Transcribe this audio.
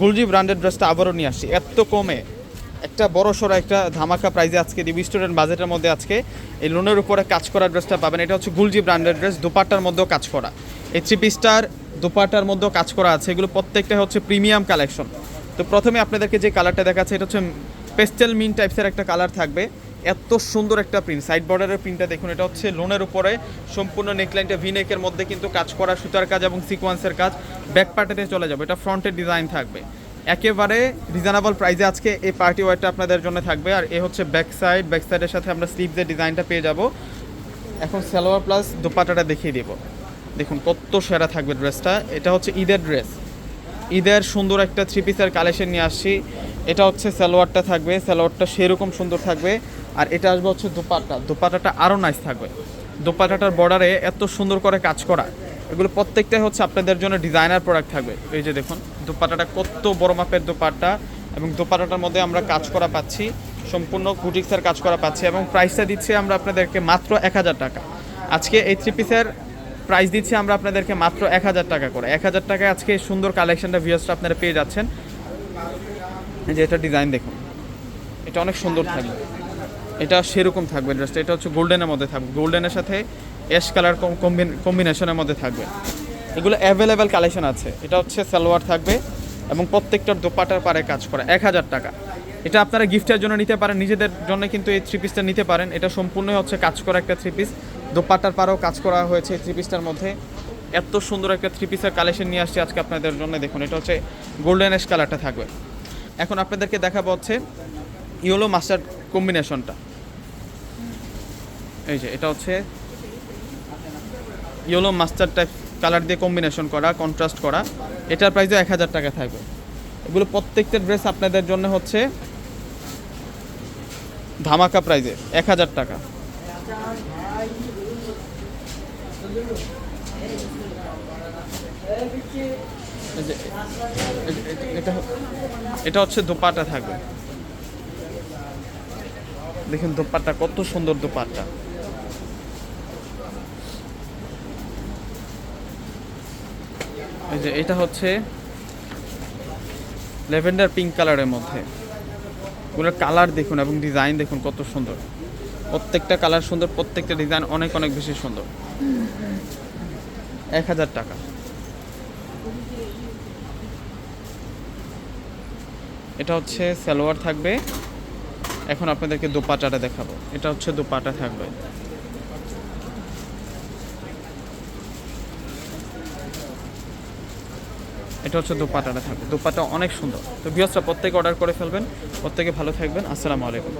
গুলজি branded ড্রেসটা আবারও নিয়ে আসছি। এত কমে। একটা বড় সড়ো একটা ধামাকা প্রাইজে আজকে দিবি। স্টুডেন্ট বাজেটের মধ্যে আজকে এই লোনের উপরে কাজ করা ড্রেসটা পাবেন। এটা হচ্ছে গুলজি ব্র্যান্ডেড ড্রেস দুপাট্টার মধ্যেও কাজ করা। এই থ্রি পিসটার দুপাট্টার মধ্যেও কাজ করা আছে। এগুলো প্রত্যেকটা হচ্ছে প্রিমিয়াম কালেকশন তো প্রথমে আপনাদেরকে যে কালারটা দেখাচ্ছে, এটা হচ্ছে পেস্টেল মিন টাইপসের একটা কালার থাকবে। এত সুন্দর একটা প্রিন্ট সাইড বর্ডারের প্রিন্টটা দেখুন, এটা হচ্ছে লোনের উপরে। সম্পূর্ণ নেকলাইনটা ভিনেকের মধ্যে কিন্তু কাজ করা, সুতার কাজ এবং সিকোয়েন্সের কাজ। ব্যাক পার্টেতে চলে যাবে। এটা ফ্রন্টের ডিজাইন থাকবে। একেবারে রিজনেবল প্রাইসে আজকে এই পার্টি ওয়ারটা আপনাদের জন্য থাকবে। আর এ হচ্ছে ব্যাক সাইড ব্যাক সাইডের সাথে আমরা স্লিভসের ডিজাইনটা পেয়ে যাব। এখন সালোয়ার প্লাস দোপাটাটা দেখিয়ে দিব। দেখুন কত সেরা থাকবে ড্রেসটা এটা হচ্ছে ঈদের ড্রেস ঈদের সুন্দর একটা থ্রি পিসের কালেকশন নিয়ে আসছি। এটা হচ্ছে সালোয়ারটা থাকবে। সালোয়ারটা সেরকম সুন্দর থাকবে। আর এটা আসবে হচ্ছে দোপাট্টা দোপাট্টাটা আরও নাইস থাকবে দোপাট্টাটার বর্ডারে এত সুন্দর করে কাজ করা। এগুলো প্রত্যেকটাই হচ্ছে আপনাদের জন্য ডিজাইনার প্রোডাক্ট থাকবে। এই যে দেখুন দোপাট্টাটা কত বড় মাপের দোপাট্টা এবং দোপাট্টাটার মধ্যে আমরা কাজ করা পাচ্ছি, সম্পূর্ণ বুটিক্সের কাজ করা পাচ্ছি এবং প্রাইসটা দিচ্ছি আমরা আপনাদেরকে মাত্র এক হাজার টাকা। আজকে এই থ্রি পিসের প্রাইস দিচ্ছি আমরা আপনাদেরকে মাত্র এক হাজার টাকা করে। এক হাজার টাকায় আজকে এই সুন্দর কালেকশনটা ভিউসটা আপনারা পেয়ে যাচ্ছেন। যে এটা ডিজাইন দেখুন। এটা অনেক সুন্দর থাকবে। এটা সেরকম থাকবে ড্রেসটা এটা হচ্ছে গোল্ডেনের মধ্যে থাকবে। গোল্ডেনের সাথে অ্যাশ কালার কম্বিনেশনের মধ্যে থাকবে। এগুলো অ্যাভেলেবেল কালেকশন আছে। এটা হচ্ছে সালোয়ার থাকবে এবং প্রত্যেকটার দোপাটার পারে কাজ করা। এক হাজার টাকা। এটা আপনারা গিফটের জন্য নিতে পারেন। নিজেদের জন্য কিন্তু এই থ্রি পিসটা নিতে পারেন। এটা সম্পূর্ণই হচ্ছে কাজ করা একটা থ্রি পিস দোপাটার পারেও কাজ করা হয়েছে এই থ্রি পিসটার মধ্যে। এত সুন্দর একটা থ্রি পিসের কালেকশন নিয়ে আসছি আজকে আপনাদের জন্য। দেখুন, এটা হচ্ছে গোল্ডেন অ্যাশ কালারটা থাকবে। এখন আপনাদেরকে দেখাবো হচ্ছে ইয়েলো মাস্টার্ড কম্বিনেশনটা এই যে, এটা হচ্ছে ইয়েলো মাস্টার টাইপ কালার দিয়ে কম্বিনেশন করা কন্ট্রাস্ট করা। এটার প্রাইসও এক হাজার টাকা থাকবে। এগুলো প্রত্যেকটা ড্রেস আপনাদের জন্য হচ্ছে ধামাকা প্রাইজে এক হাজার টাকা। এটা হচ্ছে দোপাটা থাকবে। দেখুন দোপাট্টা, কত সুন্দর দোপাট্টা। এই যে এটা হচ্ছে ল্যাভেন্ডার পিঙ্ক কালারের মধ্যে। ওগুলোর কালার দেখুন এবং ডিজাইন দেখুন কত সুন্দর। প্রত্যেকটা কালার সুন্দর, প্রত্যেকটা ডিজাইন অনেক অনেক বেশি সুন্দর। এক হাজার টাকা। এটা হচ্ছে সালোয়ার থাকবে। এখন আপনাদেরকে দোপাটাটা দেখাবো। এটা হচ্ছে দোপাটা থাকবে। এটা হচ্ছে দোপাটাটা থাকবে। দোপাটা অনেক সুন্দর। তো ভিউসটা প্রত্যেকে অর্ডার করে ফেলবেন। প্রত্যেকে ভালো থাকবেন। আসসালামু আলাইকুম।